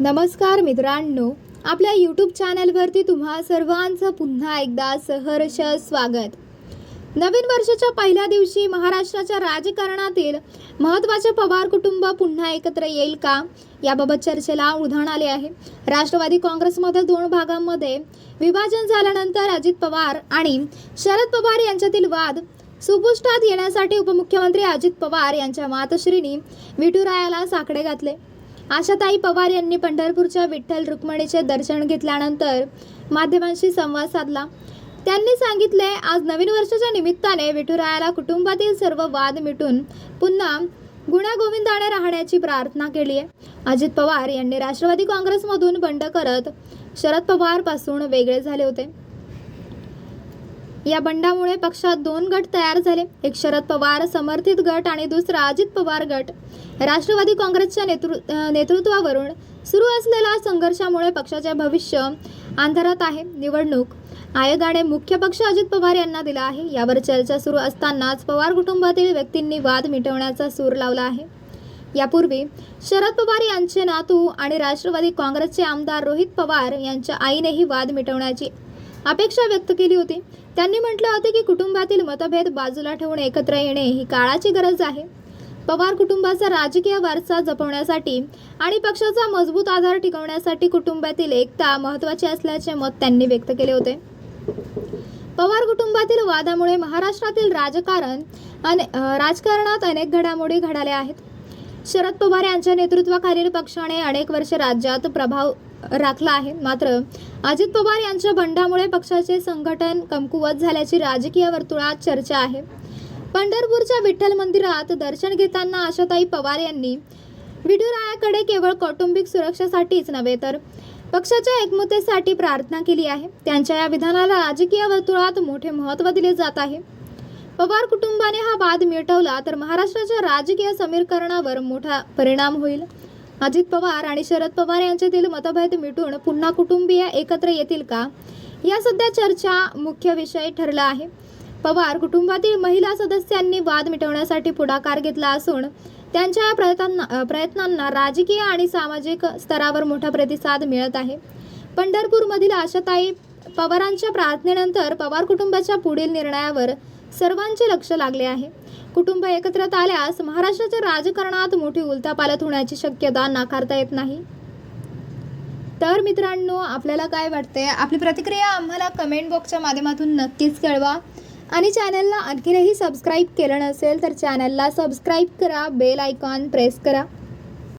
नमस्कार मित्रांनो आपल्या यूट्यूब चॅनलवरती तुम्हा सर्वांचं पुन्हा एकदा सहर्ष स्वागत. नवीन वर्षाच्या पहिल्या दिवशी महाराष्ट्राच्या राजकारणातील महत्त्वाचे पवार कुटुंब पुन्हा एकत्र येईल का? याबाबत चर्चेला उधाण आले आहे. राष्ट्रवादी काँग्रेसमध्ये दोन भागांमध्ये विभाजन झाल्यानंतर अजित पवार आणि शरद पवार यांच्यातील वाद सुपुष्टात येण्यासाठी उपमुख्यमंत्री अजित पवार यांच्या मातश्रीनी विठुरायाला साकडे घातले. आशाताई पवार यांनी पंढरपूरच्या विठ्ठल रुक्मिणीचे दर्शन घेतल्यानंतर माध्यमांशी संवाद साधला. त्यांनी सांगितले आज नवीन वर्षाच्या निमित्ताने विठुरायाला कुटुंबातील सर्व वाद मिटून पुन्हा गुण्यागोविंदाने राहण्याची प्रार्थना केली आहे. अजित पवार यांनी राष्ट्रवादी काँग्रेसमधून बंड करत शरद पवारपासून वेगळे झाले होते. या बंडामुळे पक्षात दोन गट तयार झाले. एक शरद पवार समर्थित गट आणि दुसरा अजित पवार गट. राष्ट्रवादी काँग्रेसच्या नेतृ नेतृत्वावरून सुरू असलेल्या संघर्षामुळे पक्षाचे भविष्य अंधारात आहे. निवडणूक आयोगाने मुख्य पक्ष अजित पवार यांना दिला आहे. यावर चर्चा सुरू असतानाच पवार कुटुंबातील व्यक्तींनी वाद मिटवण्याचा सूर लावला आहे. यापूर्वी शरद पवार यांचे नातू आणि राष्ट्रवादी काँग्रेसचे आमदार रोहित पवार यांच्या आईनेही वाद मिटवण्याची अपेक्षा व्यक्त केली होती. त्यांनी म्हटलं होते की कुटुंबातील मतभेद बाजूला ठेवून एकत्र येणे ही काळाची गरज आहे. पवार कुटुंबाचा राजकीय वारसा जपवण्यासाठी आणि पक्षाचा मजबूत आधार टिकवण्यासाठी कुटुंबातील एकता महत्त्वाची असल्याचे मत त्यांनी व्यक्त केले होते. पवार कुटुंबातील वादामुळे महाराष्ट्रातील राजकारण अने राजकारणात अनेक घडामोडी घडाल्या आहेत. शरद पवार यांच्या नेतृत्वाखालील पक्षाने अनेक वर्ष राज्यात प्रभाव राखला आहे. मात्र अजित पवार यांच्या बंडामुळे पक्षाचे संघटन कमकुवत झाल्याची राजकीय वर्तुळात चर्चा आहे. पंढरपूरच्या विठ्ठल मंदिरात दर्शन घेताना आशाताई पवार यांनी विठुरायाकडे केवळ कौटुंबिक सुरक्षेसाठीच नव्हे तर पक्षाच्या एकमतेसाठी प्रार्थना केली आहे. त्यांच्या या विधानाला राजकीय वर्तुळात मोठे महत्त्व दिले जात आहे. पवार कुटुंबाने हा वाद मिटवला तर महाराष्ट्राच्या राजकीय समीकरणावर मोठा परिणाम होईल. अजित पवार आणि शरद पवार यांच्यातील मतभेद मिटून पुन्हा कुटुंबीय एकत्र येतील का? या सध्या चर्चा मुख्य विषय ठरला आहे. पवार कुटुंबातील महिला सदस्यांनी वाद मिटवण्यासाठी पुढाकार घेतला असून त्यांच्या प्रयत्नांना प्रयत्नांना राजकीय आणि सामाजिक स्तरावर मोठा प्रतिसाद मिळत आहे. पंढरपूरमधील आशाताई पवारांच्या प्रार्थनेनंतर पवार कुटुंबाच्या पुढील निर्णयावर सर्वांचे लक्ष लागले आहे. कुटुंब एकत्रित आल्यास महाराष्ट्राच्या राजकारणात मोठी उलथापालथ होण्याची शक्यता नाकारता येत नाही. तर मित्रांनो आपल्याला काय वाटते आपली प्रतिक्रिया आम्हाला कमेंट बॉक्सच्या माध्यमातून नक्कीच कळवा. आणि चॅनलला आणखीनही सबस्क्राईब केलं नसेल तर चॅनलला सबस्क्राईब करा बेल आयकॉन प्रेस करा.